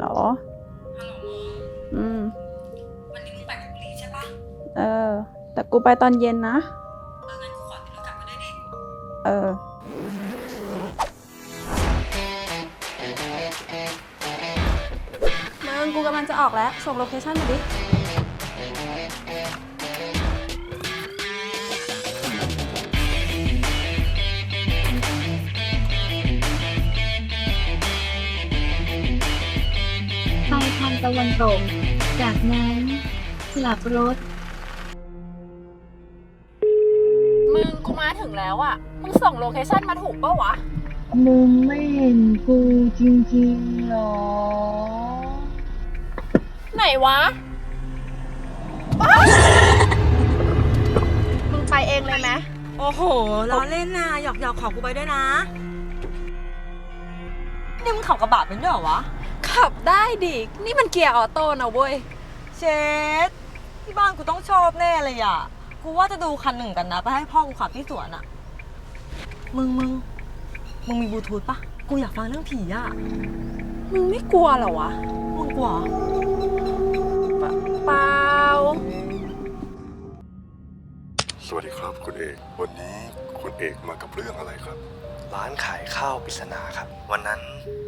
หรอ ฮัลโหลอืม วันนี้มึงไปกับบุรีใช่ปะเออ แต่กูไปตอนเย็นนะ เอองั้นกูขอติดรถกลับมาได้ดิ เออ มึงกูกำลังจะออกแล้ว ส่งโลเคชั่นมาดิ ตะวันตก จากนั้น กลับรถ มึงกูมาถึงแล้วอะ มึงส่งโลเคชั่นมาถูกปะวะ มึงไม่เห็นกูจริงๆหรอ ไหนวะ มึงไปเองเลยไหมโอ้โหล้อเล่นนะหยอกหยอกๆขอกูไปด้วยนะ นี่มึงขับกระบะเป็นด้วยเหรอวะ ขับได้ดิ นี่มันเกียร์ออโต้นะเว้ย เชดที่บ้านกูต้องชอบแน่เลยอะ กูว่าจะดูคันหนึ่งกันนะ ไปให้พ่อกูขับที่สวนอะ มึงมึงมึงมีบลูทูธปะกูอยากฟังเรื่องผีอะ มึงไม่กลัวเหรอวะ มึงกลัวเหรอเปล่า สวัสดีครับคุณเอก วันนี้คุณเอกมากับเรื่องอะไรครับ ร้านขายข้าวปริศนาครับ วันนั้น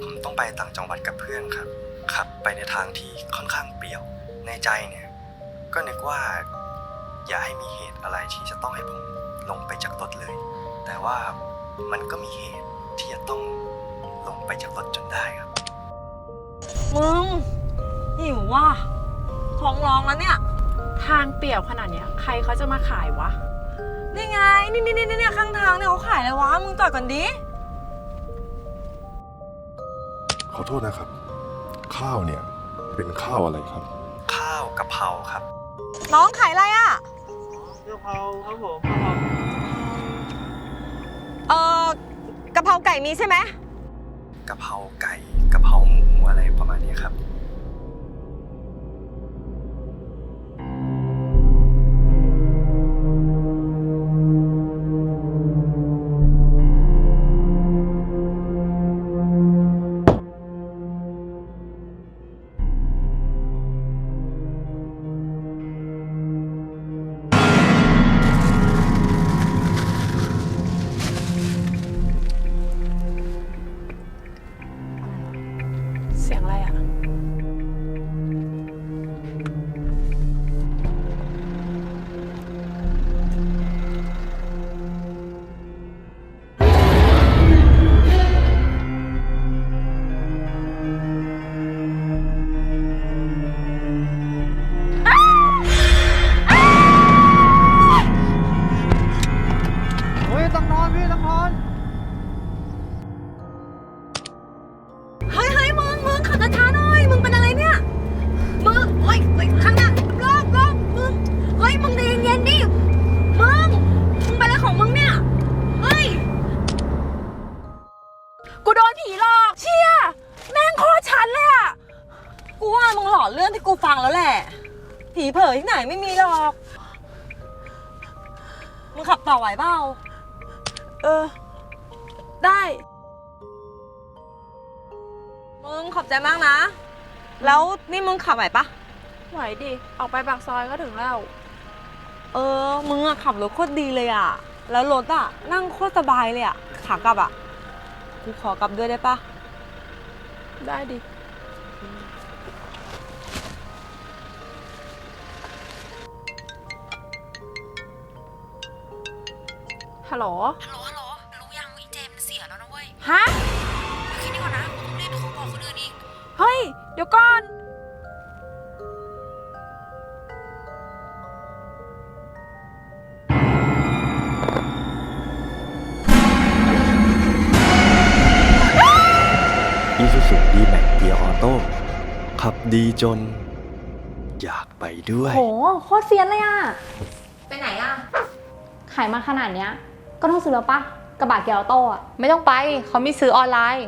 ผมต้องไปต่างจังหวัดกับเพื่อนครับ ขับไปในทางที่ค่อนข้างเปลี่ยว ในใจเนี่ย ก็นึกว่า อย่าให้มีเหตุอะไรที่จะต้องให้ผมลงไปจากรถเลย แต่ว่ามันก็มีเหตุที่จะต้องลงไปจากรถจนได้ครับ มึงหิวว่ะท้องร้องแล้วเนี่ย ทางเปี่ยวขนาดเนี้ย ใครเขาจะมาขายวะ นี่ไงนี่นี่นี่นี่ข้างทางเนี่ยเขาขายอะไรวะ มึงจอดก่อนดิ ขอโทษนะครับ ข้าวเนี่ยเป็นข้าวอะไรครับ ข้าวกะเพราครับ น้องขายอะไรอะกะเพราครับผมเออกะเพราไก่มีใช่ไหมกะเพราไก่กะเพราหมูอะไรประมาณนี้ครับ ต้องนอนพี่ต้องนอน เฮ้ยเฮ้ยมึง มึงขับช้าๆหน่อย มึงเป็นอะไรเนี่ย มึงเฮ้ยเฮ้ยข้างหน้าลอกลอกมึง เฮ้ย มึงใจเย็นๆดิ มึง มึงเป็นอะไรของมึงเนี่ย เฮ้ย กูโดนผีหลอก เชี่ย แม่งโคตรชันเลยอะกูว่ามึงหลอนเรื่องที่กูฟังแล้วแหละ ผีเผยที่ไหนไม่มีหรอก มึงขับต่อไหวเปล่า เออ ได้ มึงขอบใจมากนะ แล้วนี่มึงขับไหวปะ ไหวดิ ออกไปปากซอยก็ถึงแล้ว เออ มึงอะขับรถโคตรดีเลยอะแล้วรถอะนั่งโคตรสบายเลยอะขากลับอะกูขอกลับด้วยได้ปะ ได้ดิ ฮัลโหลฮัลโหลฮัลโหลรู้ยังอีเจมส์เสียแล้วนะเว้ยฮะไปคิดดีกว่านะกูต้องเล่นของบอกคนอื่นอีกเฮ้ย เดี๋ยวก่อน อีซูซูดีแม็กเกียร์ออโต้ขับดีจน อยากไปด้วย โหโคตรเซียนเลยอะ ไปไหนอะ ขายมาขนาดเนี้ย ก็ต้องซื้อแล้วปะกระบะเกียร์ออโต้อะไม่ต้องไปเขามีซื้อออนไลน์